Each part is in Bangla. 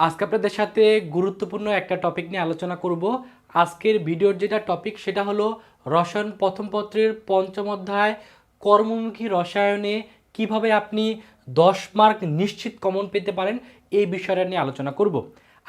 আজকে আপনাদের সাথে গুরুত্বপূর্ণ একটা টপিক নিয়ে আলোচনা করব। আজকের ভিডিওর যেটা টপিক সেটা হলো রসায়ন প্রথম পত্রের পঞ্চম অধ্যায়, কর্মমুখী রসায়নে কীভাবে আপনি দশ মার্ক নিশ্চিত কমন পেতে পারেন, এই বিষয়টা নিয়ে আলোচনা করব।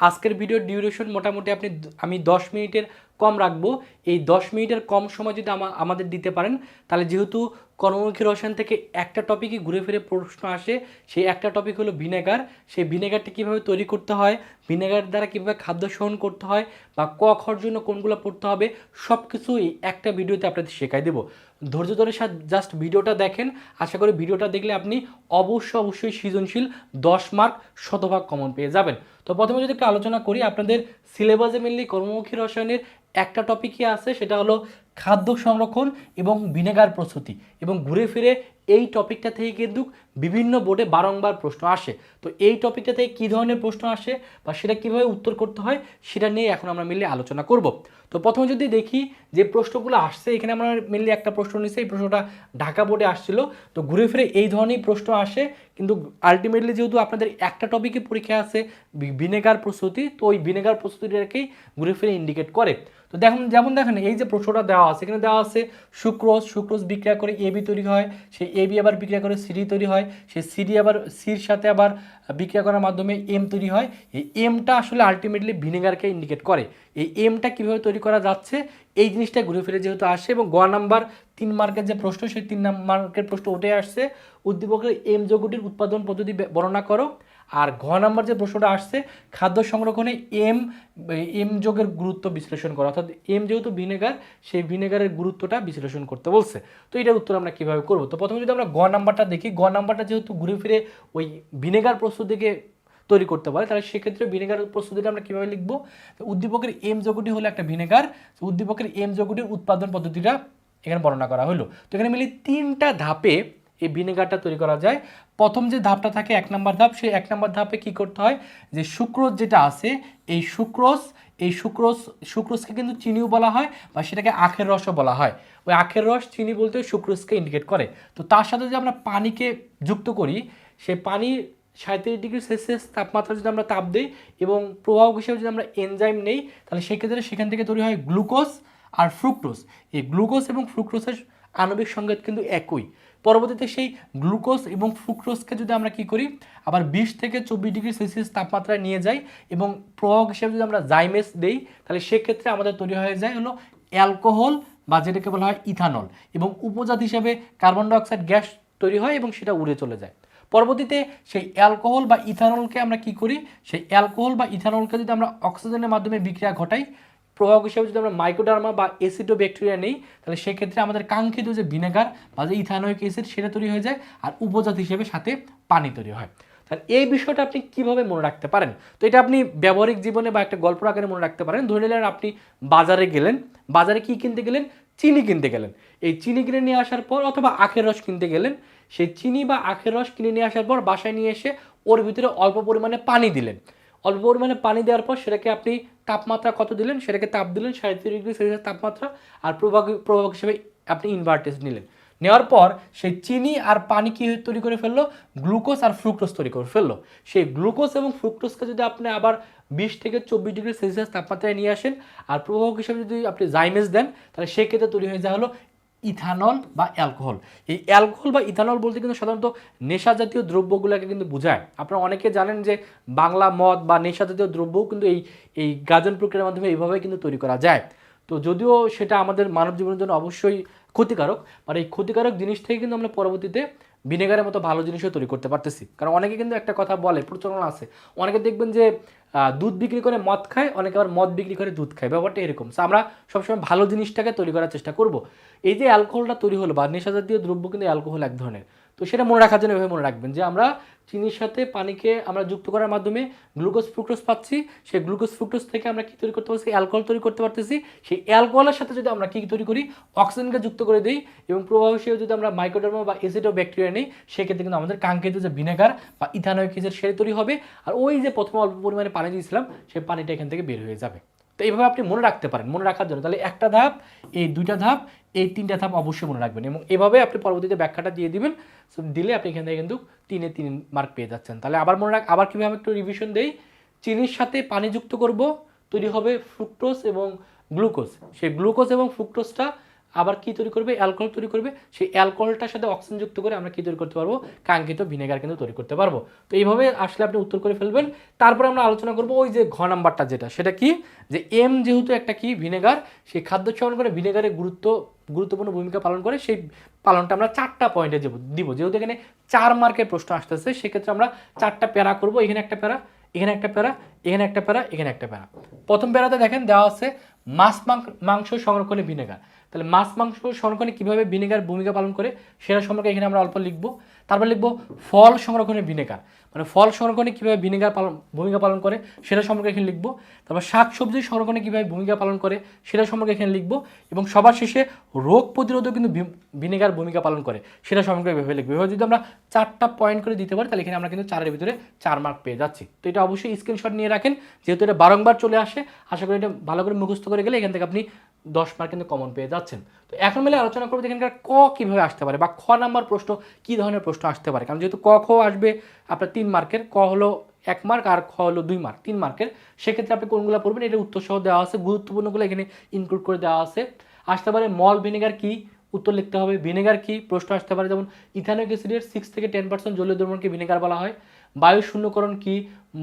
আজকের ভিডিওর ডিউরেশন মোটামুটি আপনি আমি দশ মিনিটের কম রাখব। এই দশ মিনিটের কম সময় যদি আমাদের দিতে পারেন, তাহলে যেহেতু কর্মমুখী রসায়ন থেকে একটা টপিকই ঘুরে ফিরে প্রশ্ন আসে, সেই একটা টপিক হলো ভিনেগার সেই ভিনেগারটি কীভাবে তৈরি করতে হয় ভিনেগার দ্বারা কীভাবে খাদ্য সহন করতে হয়, বা ক খর জন্য কোনগুলো পড়তে হবে সব কিছু এই একটা ভিডিওতে আপনাদের শেখাই দেবো। ধৈর্য ধরে জাস্ট ভিডিওটা দেখেন। আশা করি ভিডিওটা দেখলে আপনি অবশ্য অবশ্যই সৃজনশীল দশ মার্ক শতভাগ কমন পেয়ে যাবেন। তো প্রথমে যদি একটু আলোচনা করি, আপনাদের সিলেবাসে মেনলি কর্মমুখী রসায়নের একটা টপিকই আছে, সেটা হলো খাদ্য সংরক্ষণ এবং ভিনেগার প্রস্তুতি। এবং ঘুরে ফিরে এই টপিকটা থেকে কিন্তু বিভিন্ন বোর্ডে বারংবার প্রশ্ন আসে। তো এই টপিকটা থেকে কী ধরনের প্রশ্ন আসে বা সেটা কীভাবে উত্তর করতে হয় সেটা নিয়ে এখন আমরা মিলে আলোচনা করব। তো প্রথমে যদি দেখি যে প্রশ্নগুলো আসছে, এখানে আমরা মেনলি একটা প্রশ্ন নিচ্ছি এই প্রশ্নটা ঢাকা বোর্ডে আসছিল। তো ঘুরে ফিরে এই ধরনেরই প্রশ্ন আসে, কিন্তু আলটিমেটলি যেহেতু আপনাদের একটা টপিকে পরীক্ষা আছে ভিনেগার প্রস্তুতি, তো ওই ভিনেগার প্রস্তুতিটাকেই ঘুরে ফিরে ইন্ডিকেট করে। তো দেখুন, যেমন দেখেন, এই যে প্রশ্নটা দেওয়া আছে, এখানে দেওয়া আছে সুক্রোজ সুক্রোজ বিক্রিয়া করে এবি তৈরি হয়, সেই এবি আবার বিক্রিয়া করে সিডি তৈরি হয়, সেই সিডি আবার সির সাথে আবার বিক্রিয়া করার মাধ্যমে এম তৈরি হয়। এই এমটা আসলে আলটিমেটলি ভিনেগারকে ইন্ডিকেট করে। এই এমটা কীভাবে তৈরি করা যাচ্ছে, এই জিনিসটা ঘুরে ফিরে যেহেতু আসে এবং গ নাম্বার তিন মার্কের যে প্রশ্ন, সেই তিন মার্কের প্রশ্ন উঠে আসছে। উদ্দীপকের এম যৌগটির উৎপাদন পদ্ধতি বর্ণনা করো। আর ঘ নাম্বার যে প্রশ্নটা আসছে, খাদ্য সংরক্ষণে এম এম যোগের গুরুত্ব বিশ্লেষণ করা। অর্থাৎ এম যেহেতু ভিনেগার, সেই ভিনেগারের গুরুত্বটা বিশ্লেষণ করতে বলছে। তো এটার উত্তর আমরা কীভাবে করব? তো প্রথমে যদি আমরা গ নাম্বারটা দেখি গ নাম্বারটা যেহেতু ঘুরে ফিরে ওই ভিনেগার প্রস্তুতিকে তৈরি করতে পারে, তাহলে সেক্ষেত্রে ভিনেগার প্রস্তুতিটা আমরা কীভাবে লিখব? উদ্দীপকের এম যৌগটি হলো একটা ভিনেগার। উদ্দীপকের এম যৌগটির উৎপাদন পদ্ধতিটা এখানে বর্ণনা করা হলো তো এখানে মিলি তিনটা ধাপে এই ভিনেগারটা তৈরি করা যায়। প্রথম যে ধাপটা থাকে এক নম্বর ধাপ, সেই এক নম্বর ধাপে কি করতে হয়? যে সুক্রোজ যেটা আছে, এই সুক্রোজ এই সুক্রোজ, সুক্রোজকে কিন্তু চিনিও বলা হয় বা সেটাকে আখের রসও বলা হয়। ওই আখের রস, চিনি বলতে সুক্রোজকে ইন্ডিকেট করে। তো তার সাথে যদি আমরা পানিকে যুক্ত করি সেই পানি সাঁত্রিশ ডিগ্রি সেলসিয়াস তাপমাত্রা যদি আমরা তাপ দিই এবং প্রভাব হিসেবে যদি আমরা এনজাইম নেই, তাহলে সেক্ষেত্রে সেখান থেকে তৈরি হয় গ্লুকোজ। আর ফ্রুক্টোজ এই গ্লুকোজ এবং ফ্রুক্টোজের আণবিক সংকেত কিন্তু একই। পরবর্তীতে সেই গ্লুকোজ এবং ফ্রুক্টোজকে যদি আমরা কি করি, আবার বিশ থেকে চব্বিশ ডিগ্রি সেলসিয়াস তাপমাত্রায় নিয়ে যাই এবং প্রভাব হিসেবে যদি আমরা জাইমেস দেই, তাহলে সেক্ষেত্রে আমাদের তৈরি হয়ে যায় হলো অ্যালকোহল বা যেটাকে বলা হয় ইথানল এবং উপজাত হিসেবে কার্বন ডাইঅক্সাইড গ্যাস তৈরি হয় এবং সেটা উড়ে চলে যায়। পরবর্তীতে সেই অ্যালকোহল বা ইথানলকে আমরা কি করি, সেই অ্যালকোহল বা ইথানলকে যদি আমরা অক্সিজেনের মাধ্যমে বিক্রিয়া ঘটাই প্রভাব হিসেবে যদি আমরা মাইক্রোডার্মা বা এসিডো ব্যাকটেরিয়া নেই, তাহলে সেক্ষেত্রে আমাদের কাঙ্ক্ষিত যে ভিনেগার বা যে ইথানোয়িক অ্যাসিড সেটা তৈরি হয়ে যায় আর উপজাত হিসেবে সাথে পানি তৈরি হয়। তাহলে এই বিষয়টা আপনি কীভাবে মনে রাখতে পারেন? তো এটা আপনি ব্যবহারিক জীবনে বা একটা গল্প আকারে মনে রাখতে পারেন। ধরে নিলেন আপনি বাজারে গেলেন। বাজারে কি কিনতে গেলেন? চিনি কিনতে গেলেন। এই চিনি কিনে নিয়ে আসার পর অথবা আখের রস কিনতে গেলেন। সেই চিনি বা আখের রস কিনে নিয়ে আসার পর বাসায় নিয়ে এসে ওর ভিতরে অল্প পরিমাণে পানি দিলেন। অল্প পরিমাণে পানি দেওয়ার পর সেটাকে আপনি তাপমাত্রা কত দিলেন? সেটাকে তাপ দিলেন সাঁত্রিশ ডিগ্রি সেলসিয়াস তাপমাত্রা আর প্রভাব প্রভাব হিসেবে আপনি ইনভার্টেজ নিলেন। নেওয়ার পর সেই চিনি আর পানি কি তৈরি করে ফেলল? গ্লুকোজ আর ফ্রুক্টোজ তৈরি করে ফেলল। সেই গ্লুকোজ এবং ফ্রুক্টোজকে যদি আপনি আবার বিশ থেকে চব্বিশ ডিগ্রি সেলসিয়াস তাপমাত্রায় নিয়ে আসেন আর প্রভাব হিসেবে যদি আপনি জাইমেজ দেন, তাহলে সেক্ষেত্রে তৈরি হয়ে যায় হলো ইথানল বা অ্যালকোহল। এই অ্যালকোহল বা ইথানল বলতে কিন্তু সাধারণত নেশা জাতীয় দ্রব্যগুলোকে কিন্তু বোঝায়। আপনারা অনেকে জানেন যে বাংলা মদ বা নেশা জাতীয় দ্রব্যও কিন্তু এই এই গাজন প্রক্রিয়ার মাধ্যমে এইভাবে কিন্তু তৈরি করা যায়। তো যদিও সেটা আমাদের মানব জীবনের জন্য অবশ্যই ক্ষতিকারক, আর এই ক্ষতিকারক জিনিস থেকে কিন্তু আমরা পরবর্তীতে ভিনেগারের মতো ভালো জিনিসও তৈরি করতে পারতেছি। কারণ অনেকে কিন্তু একটা কথা বলে, প্রচলন আছে, অনেকে দেখবেন যে দুধ বিক্রি করে মদ খায়, অনেকে আবার মদ বিক্রি করে দুধ খায়, ব্যাপারটা এরকম। সো আমরা সবসময় ভালো জিনিসটাকে তৈরি করার চেষ্টা করব। এই যে অ্যালকোহলটা তৈরি হলো, বা নেশাজাতীয় দ্রব্য কিন্তু অ্যালকোহল এক ধরনের। তো সেটা মনে রাখার জন্য এভাবে মনে রাখবেন যে আমরা চিনির সাথে পানিকে আমরা যুক্ত করার মাধ্যমে গ্লুকোজ ফ্রুক্টোজ পাচ্ছি। সেই গ্লুকোজ ফ্রুক্টোজ থেকে আমরা কি তৈরি করতে পারছি? অ্যালকোহল তৈরি করতে পারতেছি। সেই অ্যালকোহলের সাথে যদি আমরা কি তৈরি করি? অক্সিজেনকে যুক্ত করে দিই এবং প্রভাব যদি আমরা মাইক্রোডার্মা বা এসিডো ব্যাকটেরিয়া নিই, সেক্ষেত্রে কিন্তু আমাদের কাঙ্ক্ষিত যে ভিনেগার বা ইথানোয়িক সেটা তৈরি হবে। আর ওই যে প্রথমে অল্প পরিমাণে পানি দিয়েছিলাম সেই পানিটা এখান থেকে বের হয়ে যাবে। তো এইভাবে আপনি মনে রাখতে পারেন, মনে রাখার জন্য। তাহলে একটা ধাপ, এই দুইটা ধাপ, এই তিনটা ধাপ অবশ্যই মনে রাখবেন। এবং এভাবে আপনি পরবর্তীতে ব্যাখ্যাটা দিয়ে দিবেন দিলে আপনি এখান থেকে কিন্তু তিনে তিন মার্ক পেয়ে যাচ্ছেন। তাহলে আবার মনে রাখ, আবার কীভাবে একটু রিভিশন দেই? চিনির সাথে পানি যুক্ত করব, তৈরি হবে ফ্রুক্টোজ এবং গ্লুকোজ সেই গ্লুকোজ এবং ফ্রুক্টোজটা আবার কি তৈরি করবে? অ্যালকোহল তৈরি করবে। সেই অ্যালকোহলটার সাথে অক্সিজেন যুক্ত করে আমরা কি তৈরি করতে পারব? কাঙ্ক্ষিত ভিনেগার কিন্তু তৈরি করতে পারব। তো এইভাবে আসলে আপনি উত্তর করে ফেলবেন। তারপরে আমরা আলোচনা করব ওই যে ঘ নাম্বারটা যেটা, সেটা কি? যে এম যেহেতু একটা কি? ভিনেগার, সেই খাদ্য সেবন করে ভিনেগারের গুরুত্ব, গুরুত্বপূর্ণ ভূমিকা পালন করে, সেই পালনটা আমরা চারটা পয়েন্টে দেবো দিব। যেহেতু এখানে চার মার্কের প্রশ্ন আসতেছে, সেক্ষেত্রে আমরা চারটা প্যারা করব। এখানে একটা প্যারা, এখানে একটা প্যারা, এখানে একটা প্যারা, এখানে একটা প্যারা। প্রথম প্যারাতে দেখেন দেওয়া আছে মাছ, মাংস সংরক্ষণে ভিনেগার। তাহলে মাছ, মাংস সংরক্ষণে কীভাবে ভিনেগার ভূমিকা পালন করে সেটা সম্পর্কে এখানে আমরা অল্প লিখব। তারপর লিখব ফল সংরক্ষণে ভিনেগার। মানে ফল সংরক্ষণে কীভাবে ভিনেগার পালন, ভূমিকা পালন করে সেটা সম্পর্কে এখানে লিখব। তারপর শাক সবজি সংরক্ষণে কীভাবে ভূমিকা পালন করে সেটা সম্পর্কে এখানে লিখব। এবং সবার শেষে রোগ প্রতিরোধক কিন্তু ভিনেগার ভূমিকা পালন করে সেটা সম্পর্কে এভাবে লিখব। এভাবে যদি আমরা চারটা পয়েন্ট করে দিতে পারি, তাহলে এখানে আমরা কিন্তু চারের ভিতরে চার মার্ক পেয়ে যাচ্ছি। তো এটা অবশ্যই স্ক্রিনশট নিয়ে রাখেন। যেহেতু এটা বারংবার চলে আসে, আশা করি এটা ভালো করে মুখস্থ করে গেলে এখান থেকে আপনি দশ মার্ক কিন্তু কমন পেয়ে যাচ্ছেন। তো এখন মিলে আলোচনা করব যে এখানকার ক কীভাবে আসতে পারে বা খ নাম্বার প্রশ্ন কী ধরনের প্রশ্ন আসতে পারে। কারণ যেহেতু ক খ আসবে, আপনার তিন মার্কের ক হলো এক মার্ক আর খ হলো দুই মার্ক তিন মার্কের সেক্ষেত্রে আপনি কোনগুলো পড়বেন? এটা উত্তর সহ দেওয়া আছে, গুরুত্বপূর্ণগুলো এখানে ইনক্লুড করে দেওয়া আছে। আসতে পারে মল ভিনেগার কি? উত্তর লিখতে হবে ভিনেগার কি? প্রশ্ন আসতে পারে যেমন ইথানিক অ্যাসিডের সিক্স থেকে টেন পার্সেন্ট জলীয় দ্রবণকে ভিনেগার বলা হয়। বায়ু শূন্যকরণ কি?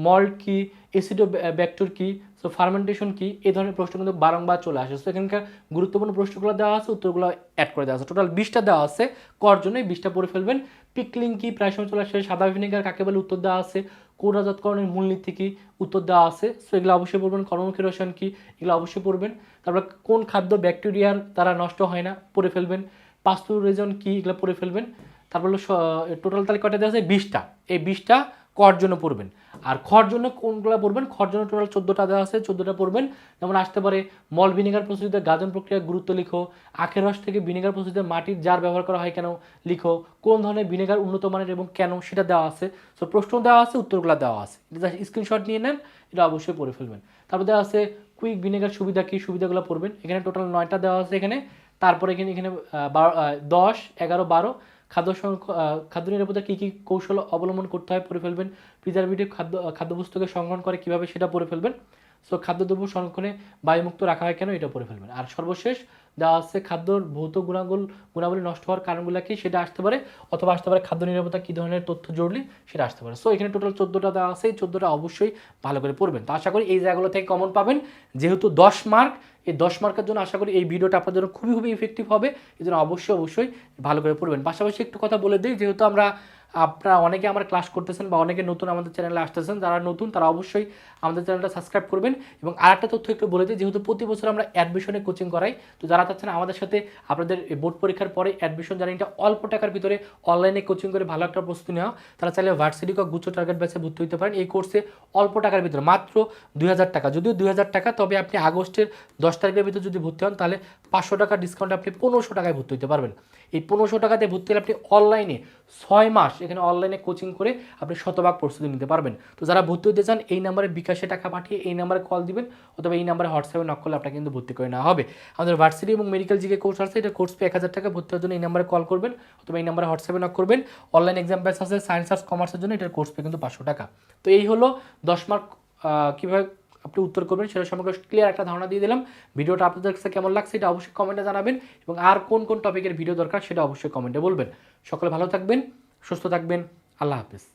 মল্ট কি? অ্যাসিডো ব্যাক্টর কি? সো ফার্মেন্টেশন কি? এই ধরনের প্রশ্ন কিন্তু বারংবার চলে আসে। সো এখানকার গুরুত্বপূর্ণ প্রশ্নগুলো দেওয়া আছে, উত্তরগুলো অ্যাড করে দেওয়া আছে। টোটাল বিশটা দেওয়া আছে, কর জন্য এই বিশটা পড়ে ফেলবেন। পিকলিং কি? প্রায় সময় চলে আসে। সাদা ভিনেগার কাকে বলে? উত্তর দেওয়া আছে। কোরাজাতকরণের মূলনীতি কি? উত্তর দেওয়া আছে। সো এগুলো অবশ্যই পড়বেন। কর্মমুখী রসায়ন কি? এগুলো অবশ্যই পড়বেন। তারপর কোন খাদ্য ব্যাকটেরিয়ার দ্বারা নষ্ট হয় না? পড়ে ফেলবেন। পাস্তুরিজন কি? এগুলো পড়ে ফেলবেন। তারপর টোটাল তাহলে কটা দেওয়া আছে? বিশটা। এই বিশটা কর জন্য পড়বেন আর খর জন্য কোনগুলো পড়বেন খর জন্য টোটাল চোদ্দোটা দেওয়া আছে, চোদ্দোটা পড়বেন যেমন আসতে পারে মল ভিনেগার প্রস্তুতিতে গাজন প্রক্রিয়ার গুরুত্ব লিখো। আখের রস থেকে ভিনেগার প্রস্তুতিতে মাটির জার ব্যবহার করা হয় কেন লিখো। কোন ধরনের ভিনেগার উন্নত মানের এবং কেন সেটা দেওয়া আছে। সো প্রশ্ন দেওয়া আছে, উত্তরগুলো দেওয়া আছে। এটা স্ক্রিনশট নিয়ে নেন, এটা অবশ্যই পড়ে ফেলবেন। তারপর দেওয়া আছে কুইক ভিনেগার সুবিধা কী? সুবিধাগুলো পড়বেন। এখানে টোটাল নয়টা দেওয়া আছে এখানে। তারপরে এখানে এখানে বারো দশ, এগারো, বারো খাদ্য খাদ্য নিরাপত্তা কী কী কৌশল অবলম্বন করতে হয় পড়ে ফেলবেন। প্রিজারভেটিভ খাদ্য খাদ্যবস্তুকে সংরক্ষণ করে কীভাবে সেটা পড়ে ফেলবেন। সো খাদ্যদ্রব্য সংরক্ষণে বায়ুমুক্ত রাখা হয় কেন এটা পড়ে ফেলবেন। আর সর্বশেষ দেওয়া আছে খাদ্যর ভৌত গুণাগুল গুণাবলী নষ্ট হওয়ার কারণগুলো কি সেটা আসতে পারে, অথবা আসতে পারে খাদ্য নিরাপত্তা কী ধরনের তথ্য জরুরি সেটা আসতে পারে। সো এখানে টোটাল চোদ্দোটা দেওয়া আছে, এই চোদ্দোটা অবশ্যই ভালো করে পড়বেন। তো আশা করি এই জায়গাগুলো থেকে কমন পাবেন। যেহেতু দশ মার্ক এই দশ মার্কের জন্য আশা করি এই ভিডিওটা আপনাদের জন্য খুবই খুবই ইফেক্টিভ হবে। এই জন্য অবশ্যই অবশ্যই ভালো করে পড়বেন। পাশাপাশি একটু কথা বলে দিই, যেহেতু আমরা আপনারা অনেকে আমার ক্লাস করতেছেন বা অনেকে নতুন আমাদের চ্যানেলে আসতেছেন, যারা নতুন তারা অবশ্যই আমাদের চ্যানেলটা সাবস্ক্রাইব করবেন। এবং আরেকটা তথ্য একটু বলে দিই, যেহেতু প্রতি বছর আমরা অ্যাডমিশনে কোচিং করাই, তো যারা চাচ্ছেন আমাদের সাথে আপনাদের বোর্ড পরীক্ষার পরে অ্যাডমিশন যারা এটা অল্প টাকার ভিতরে অনলাইনে কোচিং করে ভালো একটা প্রস্তুতি নেওয়া, তারা চাইলে ভার্সিটি বা গুচ্ছ টার্গেট ব্যাচে ভর্তি হতে পারেন। এই কোর্সে অল্প টাকার ভিতরে, মাত্র দুই হাজার টাকা। যদিও দুই হাজার টাকা, তবে আপনি আগস্টের দশ তারিখের ভিতরে যদি ভর্তি হন, তাহলে পাঁচশো টাকার ডিসকাউন্ট আপনি পনেরোশো টাকায় ভর্তি হতে পারবেন। এই পনেরোশো টাকাতে ভর্তি হলে আপনি অনলাইনে ছয় মাস এখানে অনলাইনে কোচিং করে আপনি শতভাগ প্রস্তুতি নিতে পারবেন। তো যারা ভর্তি হতে চান, এই নাম্বারে বিকাশে টাকা পাঠিয়ে এই নাম্বারে কল দিবেন, অথবা এই নাম্বারে হোয়াটসঅ্যাপে নক করলে আপনাকে কিন্তু ভর্তি করে নেওয়া হবে। আমাদের ভার্সিটি এবং মেডিকেল জিকে কোর্স আছে, এটা কোর্স পে এক হাজার টাকা, ভর্তি হওয়ার জন্য এই নাম্বারে কল করবেন, অথবা এই নাম্বারে হোয়াটসঅ্যাপে নক করবেন। অনলাইন এক্সাম ব্যাচ আছে সায়েন্স আর্টস কমার্সের জন্য এটার কোর্স পে কিন্তু পাঁচশো টাকা। তো এই হলো দশ মার্ক কীভাবে আপনি উত্তর করবেন, সেটা সম্পর্কে ক্লিয়ার একটা ধারণা দিয়ে দিলাম। ভিডিওটা আপনাদের কাছে কেমন লাগছে এটা অবশ্যই কমেন্টে জানাবেন এবং আর কোন কোন টপিকের ভিডিও দরকার সেটা অবশ্যই কমেন্টে বলবেন। সকলে ভালো থাকবেন, সুস্থ থাকবেন, আল্লাহ হাফিজ।